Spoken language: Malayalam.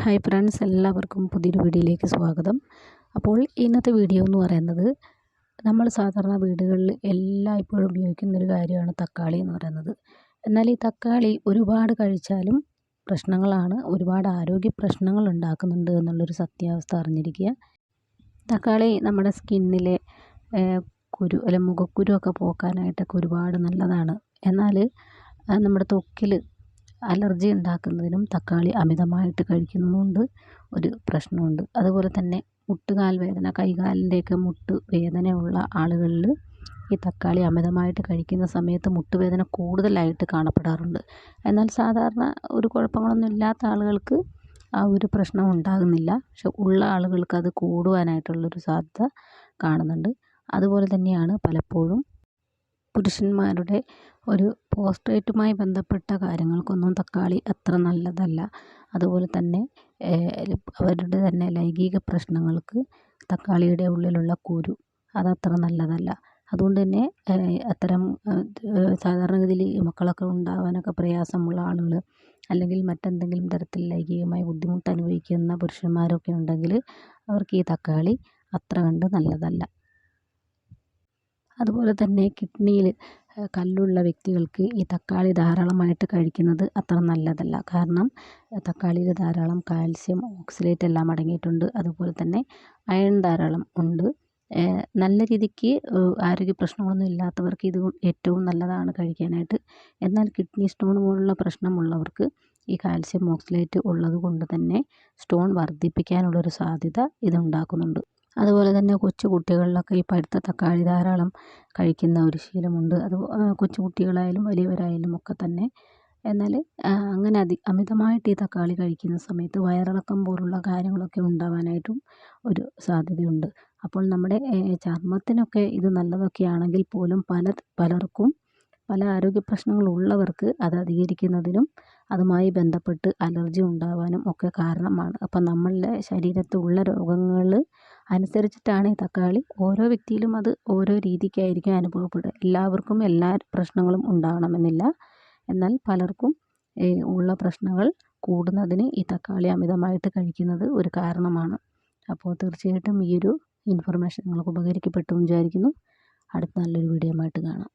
ഹായ് ഫ്രണ്ട്സ് എല്ലാവർക്കും പുതിയൊരു വീഡിയോയിലേക്ക് സ്വാഗതം. അപ്പോൾ ഇന്നത്തെ വീഡിയോ എന്ന് പറയുന്നത് നമ്മൾ സാധാരണ വീടുകളിൽ എല്ലായ്പ്പോഴും ഉപയോഗിക്കുന്നൊരു കാര്യമാണ് തക്കാളി എന്ന് പറയുന്നത്. എന്നാൽ ഈ തക്കാളി ഒരുപാട് കഴിച്ചാലും പ്രശ്നങ്ങളാണ് ഒരുപാട് ആരോഗ്യ പ്രശ്നങ്ങൾ ഉണ്ടാക്കുന്നുണ്ട് എന്നുള്ളൊരു സത്യാവസ്ഥ അറിഞ്ഞിരിക്കുക. തക്കാളി നമ്മുടെ സ്കിന്നിലെ കുരു അല്ലെ മുഖക്കുരു ഒക്കെ പോക്കാനായിട്ടൊക്കെ ഒരുപാട് നല്ലതാണ്. എന്നാൽ നമ്മുടെ ത്വക്കിൽ അലർജി ഉണ്ടാക്കുന്നതിനും തക്കാളി അമിതമായിട്ട് കഴിക്കുന്നതുകൊണ്ട് ഒരു പ്രശ്നമുണ്ട്. അതുപോലെ തന്നെ മുട്ടുകാൽ വേദന കൈകാലിന്റെയൊക്കെ മുട്ട് വേദനയുള്ള ആളുകളിൽ ഈ തക്കാളി അമിതമായിട്ട് കഴിക്കുന്ന സമയത്ത് മുട്ടുവേദന കൂടുതലായിട്ട് കാണപ്പെടാറുണ്ട്. എന്നാൽ സാധാരണ ഒരു കുഴപ്പങ്ങളൊന്നും ഇല്ലാത്ത ആളുകൾക്ക് ആ ഒരു പ്രശ്നം ഉണ്ടാകുന്നില്ല. പക്ഷെ ഉള്ള ആളുകൾക്ക് അത് കൂടുവാനായിട്ടുള്ളൊരു സാധ്യത കാണുന്നുണ്ട്. അതുപോലെ തന്നെയാണ് പലപ്പോഴും പുരുഷന്മാരുടെ ഒരു പോസ്ട്രേറ്റുമായി ബന്ധപ്പെട്ട കാര്യങ്ങൾക്കൊന്നും തക്കാളി അത്ര നല്ലതല്ല. അതുപോലെ തന്നെ അവരുടെ തന്നെ ലൈംഗിക പ്രശ്നങ്ങൾക്ക് തക്കാളിയുടെ ഉള്ളിലുള്ള കുരു അതത്ര നല്ലതല്ല. അതുകൊണ്ട് തന്നെ അത്തരം സാധാരണഗതിയിൽ മക്കളൊക്കെ ഉണ്ടാവാനൊക്കെ പ്രയാസമുള്ള ആളുകൾ അല്ലെങ്കിൽ മറ്റെന്തെങ്കിലും തരത്തിൽ ലൈംഗികമായി ബുദ്ധിമുട്ട് അനുഭവിക്കുന്ന പുരുഷന്മാരൊക്കെ ഉണ്ടെങ്കിൽ അവർക്ക് ഈ തക്കാളി അത്ര കണ്ട് നല്ലതല്ല. അതുപോലെ തന്നെ കിഡ്നിയിൽ കല്ലുള്ള വ്യക്തികൾക്ക് ഈ തക്കാളി ധാരാളമായിട്ട് കഴിക്കുന്നത് അത്ര നല്ലതല്ല. കാരണം തക്കാളിയിൽ ധാരാളം കാൽസ്യം ഓക്സലേറ്റ് എല്ലാം അടങ്ങിയിട്ടുണ്ട്. അതുപോലെ തന്നെ അയൺ ധാരാളം ഉണ്ട്. നല്ല രീതിക്ക് ആരോഗ്യ പ്രശ്നങ്ങളൊന്നും ഇല്ലാത്തവർക്ക് ഇത് ഏറ്റവും നല്ലതാണ് കഴിക്കാനായിട്ട്. എന്നാൽ കിഡ്നി സ്റ്റോൺ പോലുള്ള പ്രശ്നമുള്ളവർക്ക് ഈ കാൽസ്യം ഓക്സലേറ്റ് ഉള്ളത് കൊണ്ട് തന്നെ സ്റ്റോൺ വർദ്ധിപ്പിക്കാനുള്ളൊരു സാധ്യത ഇതുണ്ടാക്കുന്നുണ്ട്. അതുപോലെ തന്നെ കൊച്ചു കുട്ടികളിലൊക്കെ ഈ പഴുത്ത തക്കാളി ധാരാളം കഴിക്കുന്ന ഒരു ശീലമുണ്ട്. അത് കൊച്ചു കുട്ടികളായാലും വലിയവരായാലും ഒക്കെ തന്നെ. എന്നാൽ അങ്ങനെ അതി അമിതമായിട്ട് ഈ തക്കാളി കഴിക്കുന്ന സമയത്ത് വയറിളക്കം പോലുള്ള കാര്യങ്ങളൊക്കെ ഉണ്ടാവാനായിട്ടും ഒരു സാധ്യതയുണ്ട്. അപ്പോൾ നമ്മുടെ ചർമ്മത്തിനൊക്കെ ഇത് നല്ലതൊക്കെ ആണെങ്കിൽ പോലും പല പലർക്കും പല ആരോഗ്യ പ്രശ്നങ്ങളുള്ളവർക്ക് അത് അധികരിക്കുന്നതിനും അതുമായി ബന്ധപ്പെട്ട് അലർജി ഉണ്ടാവാനും ഒക്കെ കാരണമാണ്. അപ്പം നമ്മളുടെ ശരീരത്തുള്ള രോഗങ്ങൾ അനുസരിച്ചിട്ടാണ് ഈ തക്കാളി ഓരോ വ്യക്തിയിലും അത് ഓരോ രീതിക്കായിരിക്കും അനുഭവപ്പെടുക. എല്ലാവർക്കും എല്ലാ പ്രശ്നങ്ങളും ഉണ്ടാകണമെന്നില്ല. എന്നാൽ പലർക്കും ഉള്ള പ്രശ്നങ്ങൾ കൂടുന്നതിന് ഈ തക്കാളി അമിതമായിട്ട് കഴിക്കുന്നത് ഒരു കാരണമാണ്. അപ്പോൾ തീർച്ചയായിട്ടും ഈ ഒരു ഇൻഫർമേഷൻ നിങ്ങൾക്ക് ഉപകരിക്കപ്പെട്ടു എന്ന് വിചാരിക്കുന്നു. അടുത്ത നല്ലൊരു വീഡിയോ ആയിട്ട് കാണാം.